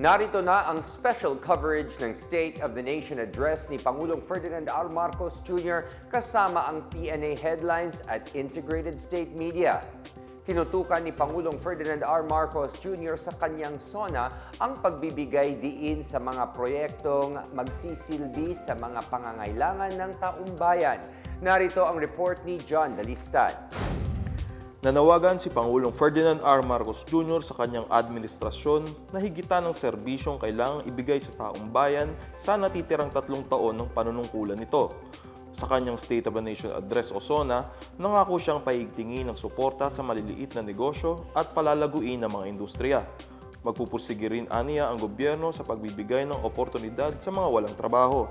Narito na ang special coverage ng State of the Nation Address ni Pangulong Ferdinand R. Marcos Jr. kasama ang PNA headlines at Integrated State Media. Tinutukan ni Pangulong Ferdinand R. Marcos Jr. sa kanyang SONA ang pagbibigay diin sa mga proyektong magsisilbi sa mga pangangailangan ng taumbayan. Narito ang report ni John Dalistad. Nanawagan si Pangulong Ferdinand R. Marcos Jr. sa kanyang administrasyon na higitan ng serbisyong kailangang ibigay sa taong bayan sa natitirang tatlong taon ng panunungkulan nito. Sa kanyang State of the Nation Address o SONA, nangako siyang paigtingin ng suporta sa maliliit na negosyo at palalaguin ng mga industriya. Magpupursige rin aniya ang gobyerno sa pagbibigay ng oportunidad sa mga walang trabaho.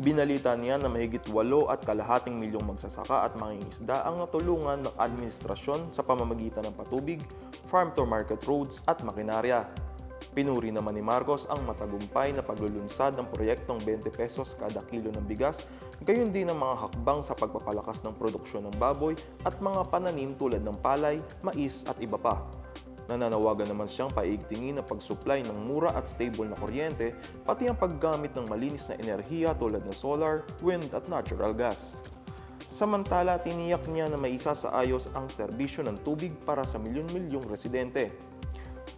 Ibinalita niya na mahigit walo at kalahating milyong magsasaka at mangingisda ang natulungan ng administrasyon sa pamamagitan ng patubig, farm-to-market roads at makinarya. Pinuri naman ni Marcos ang matagumpay na paglulunsad ng proyektong 20 pesos kada kilo ng bigas, gayon din ang mga hakbang sa pagpapalakas ng produksyon ng baboy at mga pananim tulad ng palay, mais at iba pa. Nananawagan naman siyang paigtingin ang pag-supply ng mura at stable na kuryente, pati ang paggamit ng malinis na enerhiya tulad ng solar, wind at natural gas. Samantala, tiniyak niya na may isa sa ayos ang serbisyo ng tubig para sa milyon-milyong residente.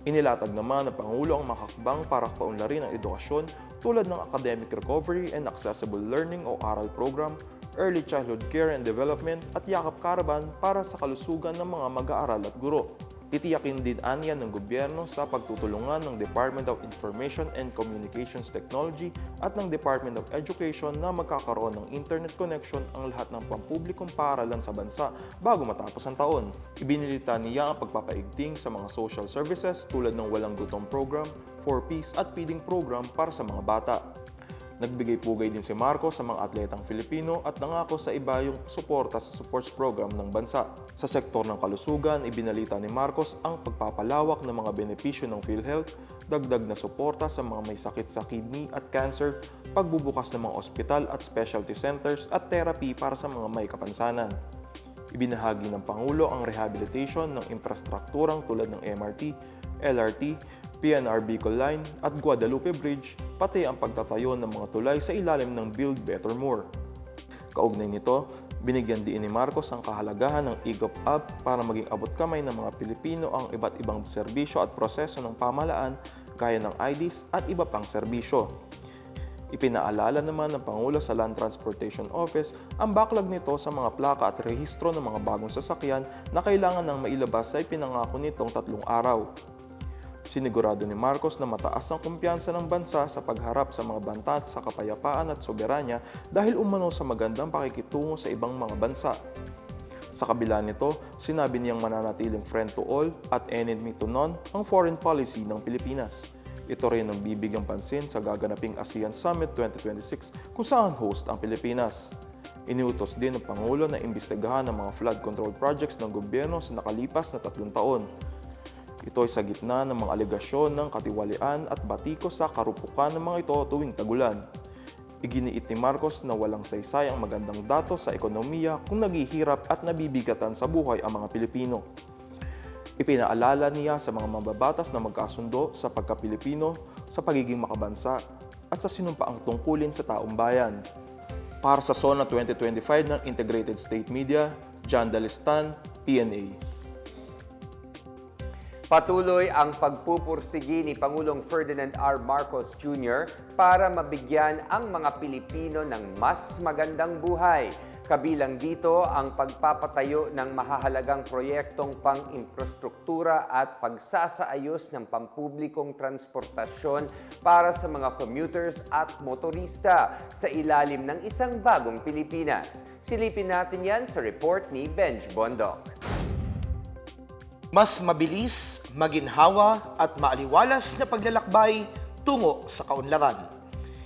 Inilatag naman ng Pangulo ang makakbang para paunlarin ang edukasyon tulad ng academic recovery and accessible learning o ARAL program, early childhood care and development at yakap karaban para sa kalusugan ng mga mag-aaral at guro. Titiyakin din anya ng gobyerno sa pagtutulungan ng Department of Information and Communications Technology at ng Department of Education na magkakaroon ng internet connection ang lahat ng pampublikong paaralan sa bansa bago matapos ang taon. Ibinilita niya ang pagpapaigting sa mga social services tulad ng Walang Gutom Program, 4Ps at Feeding Program para sa mga bata. Nagbigay pugay din si Marcos sa mga atletang Filipino at nangako sa iba yung suporta sa sports program ng bansa. Sa sektor ng kalusugan, ibinalita ni Marcos ang pagpapalawak ng mga benepisyo ng PhilHealth, dagdag na suporta sa mga may sakit sa kidney at cancer, pagbubukas ng mga ospital at specialty centers at therapy para sa mga may kapansanan. Ibinahagi ng Pangulo ang rehabilitation ng infrastrukturang tulad ng MRT, LRT, PNR Bicol Line at Guadalupe Bridge, pati ang pagtatayo ng mga tulay sa ilalim ng Build Better More. Kaugnay nito, binigyan din ni Marcos ang kahalagahan ng IGOP app para maging abot kamay ng mga Pilipino ang iba't ibang serbisyo at proseso ng pamahalaan gaya ng IDs at iba pang serbisyo. Ipinaalala naman ng Pangulo sa Land Transportation Office ang backlog nito sa mga plaka at rehistro ng mga bagong sasakyan na kailangan ng mailabas sa ipinangako nitong tatlong araw. Sinigurado ni Marcos na mataas ang kumpiyansa ng bansa sa pagharap sa mga banta sa kapayapaan at soberanya dahil umano sa magandang pakikitungo sa ibang mga bansa. Sa kabila nito, sinabi niyang mananatiling friend to all at enemy to none ang foreign policy ng Pilipinas. Ito rin ang bibigyang pansin sa gaganaping ASEAN Summit 2026 kung saan host ang Pilipinas. Iniutos din ng Pangulo na imbestigahan ang mga flood control projects ng gobyerno sa nakalipas na tatlong taon. Ito ay sa gitna ng mga alegasyon ng katiwalian at batiko sa karupukan ng mga ito tuwing tagulan. Iginiit ni Marcos na walang saysay ang magandang datos sa ekonomiya kung naghihirap at nabibigatan sa buhay ang mga Pilipino. Ipinaalala niya sa mga mababatas na magkasundo sa pagka-Pilipino, sa pagiging makabansa, at sa sinumpaang tungkulin sa taong bayan. Para sa SONA 2025 ng Integrated State Media, John Dalistan, PNA. Patuloy ang pagpupursigi ni Pangulong Ferdinand R. Marcos Jr. para mabigyan ang mga Pilipino ng mas magandang buhay. Kabilang dito ang pagpapatayo ng mahahalagang proyektong pang-infrastruktura at pagsasaayos ng pampublikong transportasyon para sa mga commuters at motorista sa ilalim ng isang bagong Pilipinas. Silipin natin yan sa report ni Benj Bondok. Mas mabilis, maginhawa at maaliwalas na paglalakbay tungo sa kaunlaran.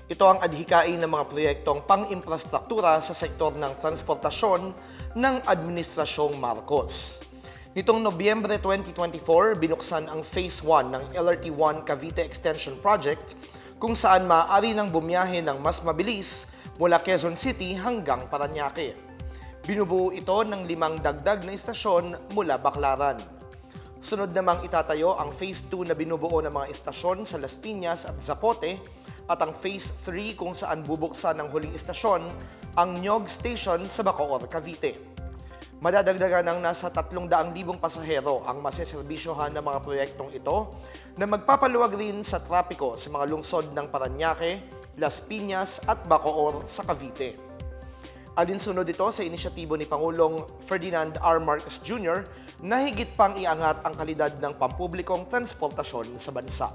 Ito ang adhikain ng mga proyektong pang-infrastruktura sa sektor ng transportasyon ng Administrasyong Marcos. Nitong Nobyembre 2024, binuksan ang Phase 1 ng LRT1 Cavite Extension Project kung saan maaari nang bumiyahe ng mas mabilis mula Quezon City hanggang Paranaque. Binubuo ito ng limang dagdag na istasyon mula Baclaran. Sunod namang itatayo ang Phase 2 na binubuo ng mga istasyon sa Las Piñas at Zapote at ang Phase 3 kung saan bubuksan ng huling istasyon ang Nyog Station sa Bacoor, Cavite. Madadagdagan ng nasa 300,000 pasahero ang maseserbisyohan ng mga proyektong ito na magpapaluwag rin sa trapiko sa mga lungsod ng Paranaque, Las Piñas at Bacoor sa Cavite. Alinsunod ito sa inisyatibo ni Pangulong Ferdinand R. Marcos Jr. na higit pang iangat ang kalidad ng pampublikong transportasyon sa bansa.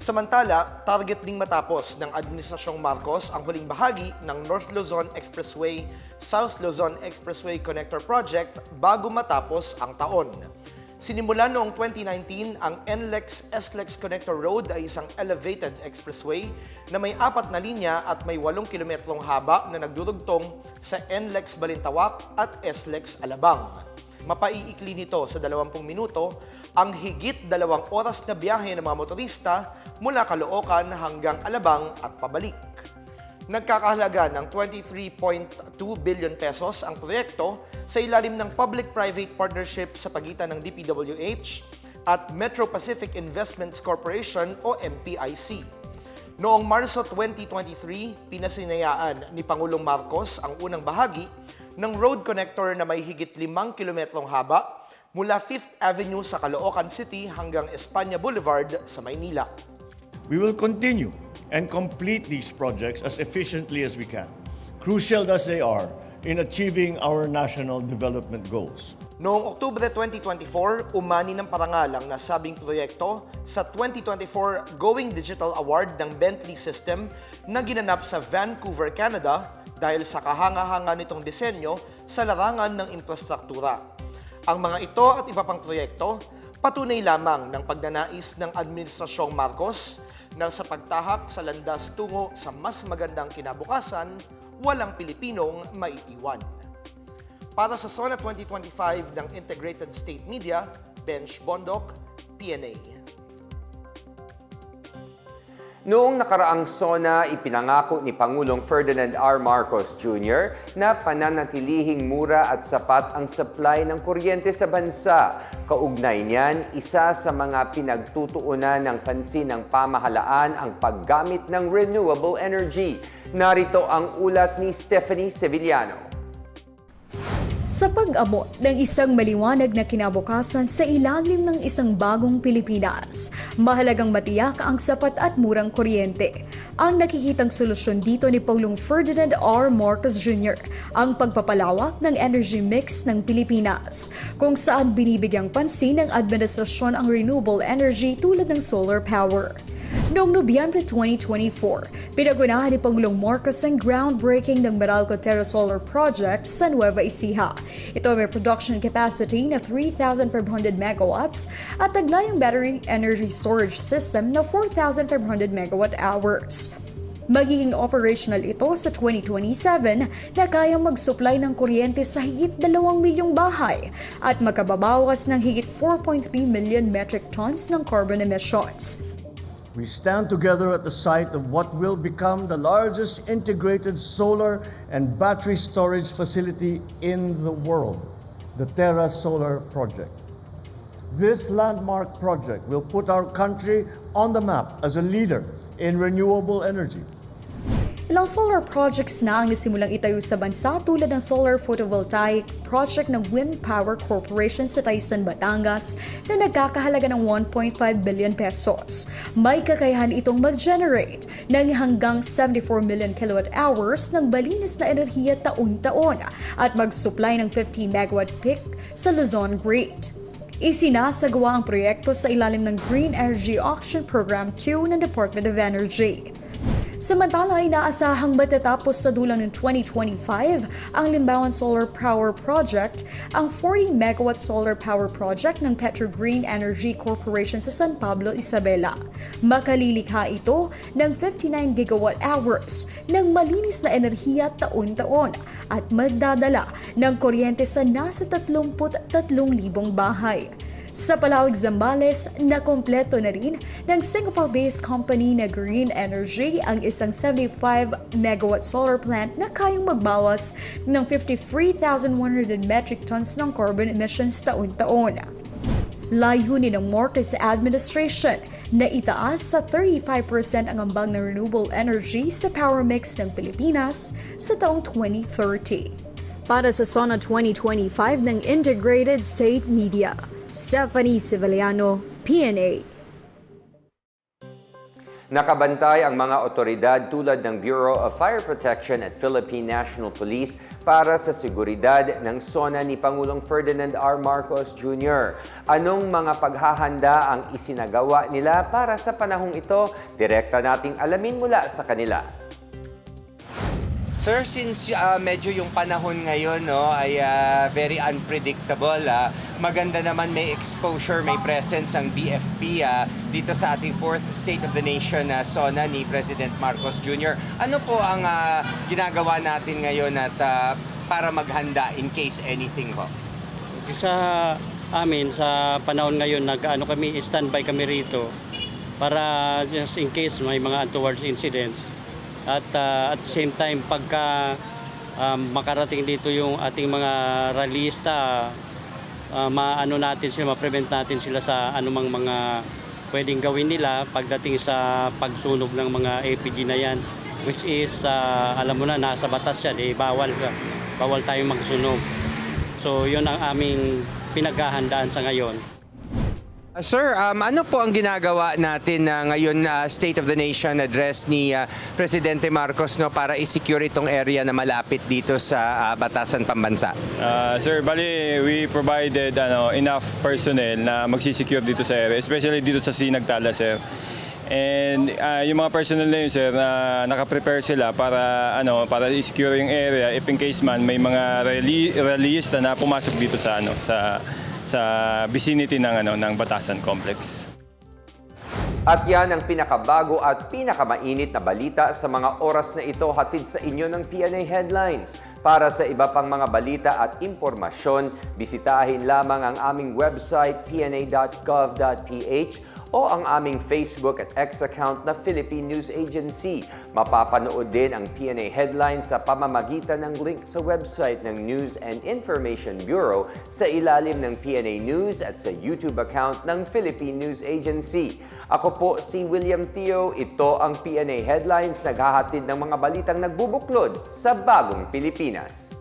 Samantala, target ding matapos ng Administrasyong Marcos ang huling bahagi ng North Luzon Expressway South Luzon Expressway Connector Project bago matapos ang taon. Sinimula noong 2019, ang NLEX SLEX Connector Road ay isang elevated expressway na may apat na linya at may 8 kilometrong haba na nagdurugtong sa NLEX Balintawak at SLEX Alabang. Mapaiikli nito sa 20 minuto ang higit dalawang oras na biyahe ng mga motorista mula Caloocan hanggang Alabang at pabalik. Nagkakahalaga ng 23.2 billion pesos ang proyekto sa ilalim ng public-private partnership sa pagitan ng DPWH at Metro Pacific Investments Corporation o MPIC. Noong Marso 2023, pinasinayaan ni Pangulong Marcos ang unang bahagi ng road connector na may higit 5 kilometrong haba mula 5th Avenue sa Caloocan City hanggang Espanya Boulevard sa Maynila. We will continue and complete these projects as efficiently as we can, crucial as they are in achieving our national development goals. Noong Oktubre 2024, umani ng parangal ang nasabing proyekto sa 2024 Going Digital Award ng Bentley System na ginanap sa Vancouver, Canada dahil sa kahanga-hanga nitong disenyo sa larangan ng infrastruktura. Ang mga ito at iba pang proyekto, patunay lamang ng pagnanais ng Administrasyong Marcos na sa pagtahak sa landas tungo sa mas magandang kinabukasan, walang Pilipinong maiiwan. Para sa SONA 2025 ng Integrated State Media, Bench Bondok, PNA. Noong nakaraang SONA, ipinangako ni Pangulong Ferdinand R. Marcos Jr. na pananatilihing mura at sapat ang supply ng kuryente sa bansa. Kaugnay niyan, isa sa mga pinagtutuunan ng pansin ng pamahalaan ang paggamit ng renewable energy. Narito ang ulat ni Stephanie Sevillano. Sa pag-abot ng isang maliwanag na kinabukasan sa ilalim ng isang bagong Pilipinas, mahalagang matiyak ang sapat at murang kuryente. Ang nakikitang solusyon dito ni Pangulong Ferdinand R. Marcos Jr. ang pagpapalawak ng energy mix ng Pilipinas, kung saan binibigyang pansin ng administrasyon ang renewable energy tulad ng solar power. Noong Nobyembre 2024, pinagunahan ni Pangulong Marcos ang groundbreaking ng Meralco Terra Solar Project sa Nueva Ecija. Ito ay may production capacity na 3,500 megawatts at tagnayang battery energy storage system na 4,500 megawatt hours. Magiging operational ito sa 2027 na kayang mag-supply ng kuryente sa higit 2 milyong bahay at makababawas ng higit 4.3 million metric tons ng carbon emissions. We stand together at the site of what will become the largest integrated solar and battery storage facility in the world, the Terra Solar Project. This landmark project will put our country on the map as a leader in renewable energy. Ilang solar projects na ang nasimulang itayo sa bansa tulad ng solar photovoltaic project ng Wind Power Corporation sa Taysan, Batangas na nagkakahalaga ng 1.5 billion pesos. May kakayahan itong mag-generate ng hanggang 74 million kilowatt hours ng balinis na enerhiya taon-taon at mag-supply ng 50 megawatt peak sa Luzon Grid. Isinasagawa ang proyekto sa ilalim ng Green Energy Auction Program 2 ng Department of Energy. Samantala ay naasahang matatapos sa dulang ng 2025 ang Limbawan Solar Power Project, ang 40 megawatt solar power project ng Petro Green Energy Corporation sa San Pablo, Isabela. Makalilikha ito ng 59 gigawatt hours ng malinis na enerhiya taon-taon at magdadala ng kuryente sa nasa 33,000 bahay. Sa Palawig, Zambales, nakompleto na rin ng Singapore-based company na Green Energy ang isang 75 megawatt solar plant na kayang magbawas ng 53,100 metric tons ng carbon emissions taon-taon. Layunin ng Marcos administration na itaas sa 35% ang ambang ng renewable energy sa power mix ng Pilipinas sa taong 2030. Para sa SONA 2025 ng Integrated State Media, Stephanie Civiliano, PNA. Nakabantay ang mga otoridad tulad ng Bureau of Fire Protection at Philippine National Police para sa seguridad ng SONA ni Pangulong Ferdinand R. Marcos Jr. Anong mga paghahanda ang isinagawa nila para sa panahong ito? Direkta nating alamin mula sa kanila. Sir, since uh, medyo yung panahon ngayon no, ay uh, very unpredictable, ah, maganda naman may exposure, may presence ang BFP ah, dito sa ating fourth State of the Nation na SONA ni President Marcos Jr. Ano po ang ah, ginagawa natin ngayon at ah, para maghanda in case anything ho? Sa amin, sa panahon ngayon, nag-ano kami, standby kami rito para just in case may mga untoward incidents. At uh, at the same time, pagka um, makarating dito yung ating mga rallyista, uh, maano natin sila, ma-prevent natin sila sa anumang mga pwedeng gawin nila pagdating sa pagsunog ng mga APG na yan. Which is, uh, alam mo na, nasa batas yan, eh, bawal, bawal tayong magsunog. So yun ang aming pinaghahandaan sa ngayon. Uh, Sir, um, ano po ang ginagawa natin na ngayon na State of the Nation address ni uh, Presidente Marcos no para i-secure itong area na malapit dito sa uh, Batasan Pambansa? Uh, sir, bali we provided ano enough personnel na magsisecure dito sa area, especially dito sa Sinagtala, sir. And uh, yung mga personnel na yun, sir, na naka-prepare sila para ano para i-secure yung area if in case man may mga rally, na pumasok dito sa ano sa sa vicinity ng ano ng Batasan Complex. At yan ang pinakabago at pinakamainit na balita sa mga oras na ito hatid sa inyo ng PNA Headlines. Para sa iba pang mga balita at impormasyon, bisitahin lamang ang aming website pna.gov.ph o ang aming Facebook at X account na Philippine News Agency. Mapapanood din ang PNA Headlines sa pamamagitan ng link sa website ng News and Information Bureau sa ilalim ng PNA News at sa YouTube account ng Philippine News Agency. Ako po si William Theo. Ito ang PNA Headlines naghahatid ng mga balitang nagbubuklod sa bagong Pilipinas. Minas.